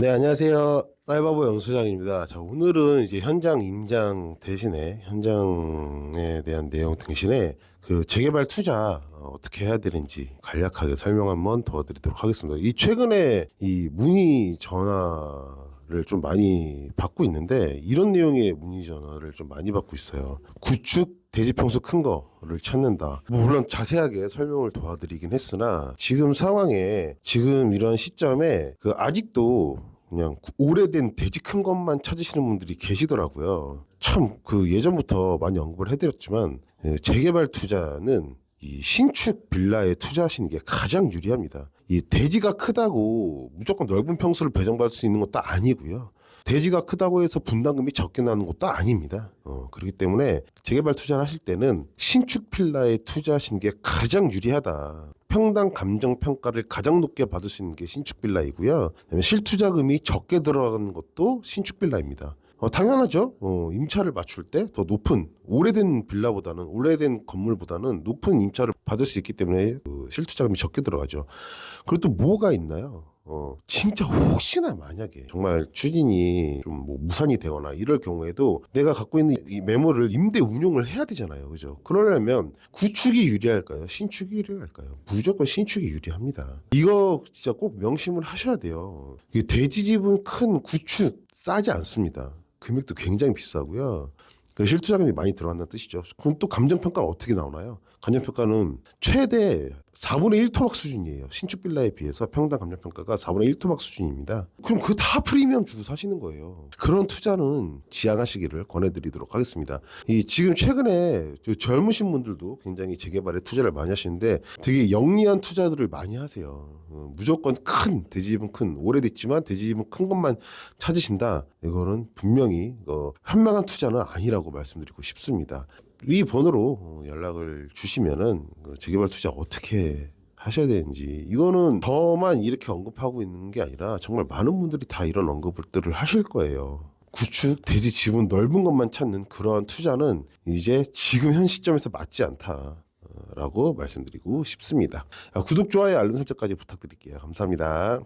네, 안녕하세요. 알바보 영수장입니다. 자, 오늘은 이제 현장 임장 대신에 현장에 대한 내용 대신에 그 재개발 투자 어, 어떻게 해야 되는지 간략하게 설명 한번 도와드리도록 하겠습니다. 이 최근에 이 문의 전화 를 좀 많이 받고 있는데 이런 내용의 문의 전화를 좀 많이 받고 있어요. 구축 돼지 평수 큰 거를 찾는다. 뭐 물론 자세하게 설명을 도와드리긴 했으나 지금 상황에 지금 이런 시점에 그 아직도 그냥 오래된 돼지 큰 것만 찾으시는 분들이 계시더라고요. 참 그 예전부터 많이 언급을 해드렸지만 예, 재개발 투자는 이 신축 빌라에 투자하시는 게 가장 유리합니다. 이 대지가 크다고 무조건 넓은 평수를 배정받을 수 있는 것도 아니고요. 대지가 크다고 해서 분담금이 적게 나는 것도 아닙니다. 어, 그렇기 때문에 재개발 투자를 하실 때는 신축 빌라에 투자하시는 게 가장 유리하다. 평당 감정 평가를 가장 높게 받을 수 있는 게 신축 빌라이고요. 실투자금이 적게 들어가는 것도 신축 빌라입니다. 어, 당연하죠. 어, 임차를 맞출 때 더 높은 오래된 빌라보다는 오래된 건물보다는 높은 임차를 받을 수 있기 때문에 그 실투자금이 적게 들어가죠. 그리고 또 뭐가 있나요? 어, 진짜 혹시나 만약에 정말 추진이 좀 뭐 무산이 되거나 이럴 경우에도 내가 갖고 있는 이 매물을 임대 운용을 해야 되잖아요. 그죠? 그러려면 구축이 유리할까요? 신축이 유리할까요? 무조건 신축이 유리합니다. 이거 진짜 꼭 명심을 하셔야 돼요. 이 돼지집은 큰 구축 싸지 않습니다. 금액도 굉장히 비싸고요. 그 실투자금이 많이 들어간다는 뜻이죠. 그럼 또 감정평가는 어떻게 나오나요? 감정평가는 최대 4분의 1 토막 수준이에요. 신축 빌라에 비해서 평당 감정평가가 4분의 1 토막 수준입니다. 그럼 그 다 프리미엄 주고 사시는 거예요. 그런 투자는 지양하시기를 권해드리도록 하겠습니다. 이 지금 최근에 저 젊으신 분들도 굉장히 재개발에 투자를 많이 하시는데 되게 영리한 투자들을 많이 하세요. 어, 무조건 큰 대지집은 큰 오래됐지만 대지집은 큰 것만 찾으신다. 이거는 분명히 어, 현명한 투자는 아니라고 말씀드리고 싶습니다. 이 번호로 어, 연락을 주시면은 그 재개발 투자 어떻게 하셔야 되는지 이거는 저만 이렇게 언급하고 있는 게 아니라 정말 많은 분들이 다 이런 언급들을 하실 거예요. 구축 대지 지분 넓은 것만 찾는 그러한 투자는 이제 지금 현 시점에서 맞지 않다라고 말씀드리고 싶습니다. 아, 구독 좋아요 알림 설정까지 부탁드릴게요. 감사합니다.